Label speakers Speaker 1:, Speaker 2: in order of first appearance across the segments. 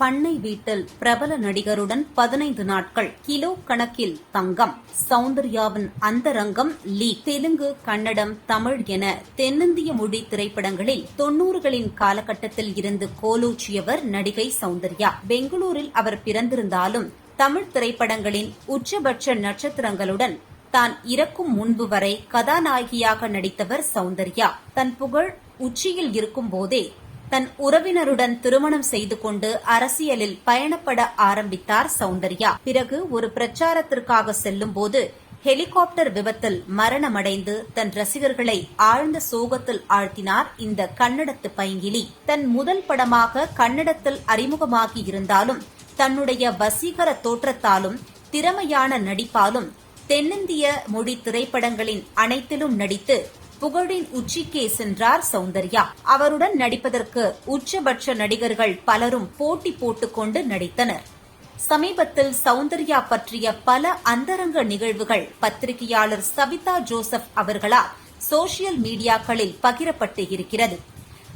Speaker 1: பண்ணை வீட்டில் பிரபல நடிகருடன் பதினைந்து நாட்கள் கிலோ கணக்கில் தங்கம். சௌந்தர்யாவின் அந்தரங்கம் லீ. தெலுங்கு கன்னடம் தமிழ் என தென்னிந்திய மொழி திரைப்படங்களில் தொன்னூறுகளின் காலகட்டத்தில் இருந்து கோலூச்சியவர் நடிகை சௌந்தர்யா. பெங்களூரில் அவர் பிறந்திருந்தாலும் தமிழ் திரைப்படங்களின் உச்சபட்ச நட்சத்திரங்களுடன் தான் இறக்கும் முன்பு வரை கதாநாயகியாக நடித்தவர் சௌந்தர்யா. தன் புகழ் உச்சியில் இருக்கும் போதே தன் உறவினருடன் திருமணம் செய்து கொண்டு அரசியலில் பயணப்பட ஆரம்பித்தார் சௌந்தர்யா. பிறகு ஒரு பிரச்சாரத்திற்காக செல்லும் போது ஹெலிகாப்டர் விபத்தில் மரணமடைந்து தன் ரசிகர்களை ஆழ்ந்த சோகத்தில் ஆழ்த்தினார் இந்த கன்னடத்து பைங்கிலி. தன் முதல் படமாக கன்னடத்தில் அறிமுகமாகி இருந்தாலும் தன்னுடைய வசீகர தோற்றத்தாலும் திறமையான நடிப்பாலும் தென்னிந்திய மொழி திரைப்படங்களின் அனைத்திலும் நடித்து புகழின் உச்சிக்கே சென்றார் சௌந்தர்யா. அவருடன் நடிப்பதற்கு உச்சபட்ச நடிகர்கள் பலரும் போட்டி போட்டுக்கொண்டு நடித்தனர். சமீபத்தில் சௌந்தர்யா பற்றிய பல அந்தரங்க நிகழ்வுகள் பத்திரிகையாளர் சபிதா ஜோசப் அவர்களால் சோசியல் மீடியாக்களில் பகிரப்பட்டு இருக்கிறது.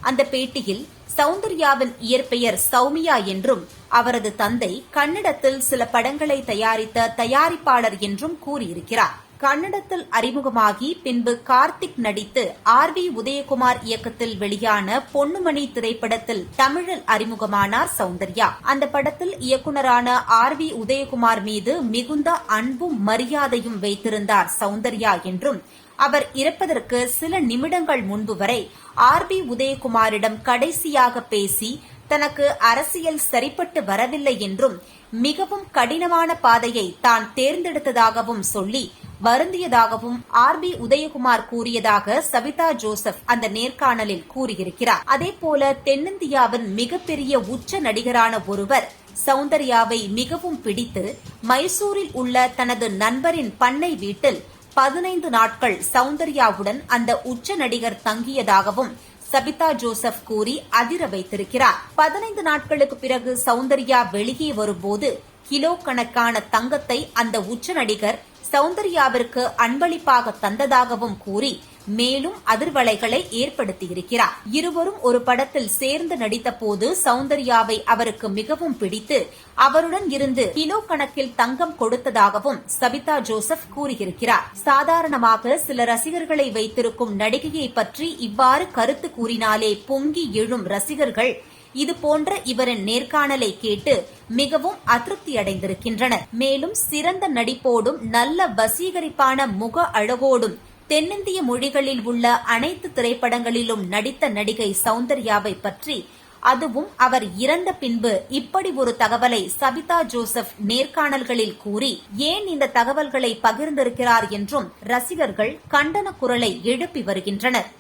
Speaker 1: அந்த பேட்டியில் சௌந்தர்யாவின் இயற்பெயர் சௌமியா என்றும் அவரது தந்தை கன்னடத்தில் சில படங்களை தயாரித்த தயாரிப்பாளர் என்றும் கூறியிருக்கிறார். கன்னடத்தில் அறிமுகமாகி பின்பு கார்த்திக் நடித்து ஆர் வி உதயகுமார் இயக்கத்தில் வெளியான பொன்னுமணி திரைப்படத்தில் தமிழில் அறிமுகமானார் சௌந்தர்யா. அந்த படத்தில் இயக்குனரான ஆர் வி உதயகுமார் மீது மிகுந்த அன்பும் மரியாதையும் வைத்திருந்தார் சௌந்தர்யா என்றும் அவர் இறப்பதற்கு சில நிமிடங்கள் முன்பு வரை ஆர் பி உதயகுமாரிடம் கடைசியாக பேசி தனக்கு அரசியல் சரிப்பட்டு வரவில்லை என்றும் மிகவும் கடினமான பாதையை தான் தேர்ந்தெடுத்ததாகவும் சொல்லி வருந்தியதாகவும் ஆர் பி உதயகுமார் கூறியதாக சவிதா ஜோசப் அந்த நேர்காணலில் கூறியிருக்கிறார். அதேபோல தென்னிந்தியாவின் மிகப்பெரிய உச்ச நடிகரான ஒருவர் சௌந்தர்யாவை மிகவும் பிடித்து மைசூரில் உள்ள தனது நண்பரின் பண்ணை வீட்டில் பதினைந்து நாட்கள் சௌந்தர்யாவுடன் அந்த உச்ச நடிகர் தங்கியதாகவும் சபிதா ஜோசப் கூறி அதிர வைத்திருக்கிறார். பதினைந்து நாட்களுக்கு பிறகு சௌந்தர்யா வெளியே வரும்போது கிலோ கணக்கான தங்கத்தை அந்த உச்ச நடிகர் சௌந்தர்யாவிற்கு அன்பளிப்பாக தந்ததாகவும் கூறி மேலும் அதிர்வலைகளை ஏற்படுத்தியிருக்கிறார். இருவரும் ஒரு படத்தில் சேர்ந்து நடித்த போது சௌந்தர்யாவை அவருக்கு மிகவும் பிடித்து அவருடன் இருந்து கிலோ கணக்கில் தங்கம் கொடுத்ததாகவும் சபிதா ஜோசப் கூறியிருக்கிறார். சாதாரணமாக சில ரசிகர்களை வைத்திருக்கும் நடிகையை பற்றி இவ்வாறு கருத்து கூறினாலே பொங்கி எழும் ரசிகர்கள் இதுபோன்ற இவரின் நேர்காணலை கேட்டு மிகவும் அதிருப்தி அடைந்திருக்கின்றனர் மேலும் சிறந்த நடிப்போடும் நல்ல வசீகரிப்பான முக அழகோடும் தென்னிந்திய மொழிகளில் உள்ள அனைத்து திரைப்படங்களிலும் நடித்த நடிகை சௌந்தர்யாவை பற்றி அதுவும் அவர் இறந்த பின்பு இப்படி ஒரு தகவலை சபிதா ஜோசப் நேர்காணல்களில் கூறி ஏன் இந்த தகவல்களை பகிர்ந்திருக்கிறார் என்றும் ரசிகர்கள் கண்டன குரலை எழுப்பி வருகின்றனர்.